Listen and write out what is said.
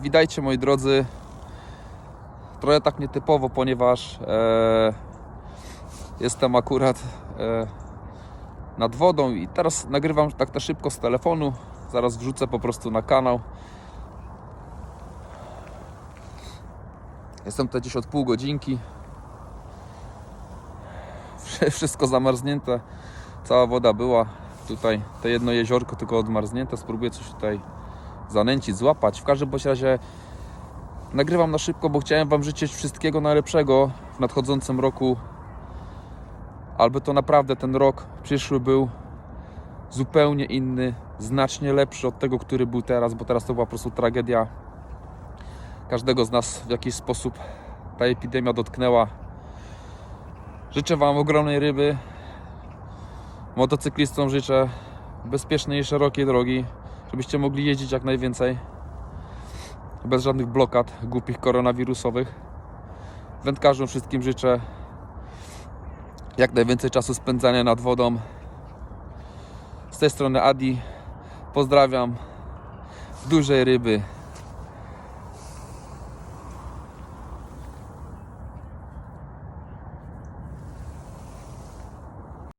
witajcie moi drodzy. Trochę tak nietypowo, ponieważ e, jestem akurat e, nad wodą i teraz nagrywam tak na szybko z telefonu. Zaraz wrzucę po prostu na kanał. Jestem tutaj gdzieś od pół godzinki. Wszy- Wszystko zamarznięte. Cała woda była. Tutaj to jedno jeziorko tylko odmarznięte. Spróbuję coś tutaj zanęcić, złapać. W każdym bądź razie nagrywam na szybko, bo chciałem Wam życzyć wszystkiego najlepszego w nadchodzącym roku. Albo to naprawdę ten rok przyszły był zupełnie inny, znacznie lepszy od tego, który był teraz, bo teraz to była po prostu tragedia. Każdego z nas w jakiś sposób ta epidemia dotknęła. Życzę Wam ogromnej ryby. Motocyklistom życzę bezpiecznej i szerokiej drogi, żebyście mogli jeździć jak najwięcej. Bez żadnych blokad głupich koronawirusowych. Wędkarzom wszystkim życzę jak najwięcej czasu spędzania nad wodą. Z tej strony Adi. Pozdrawiam. Dużej ryby.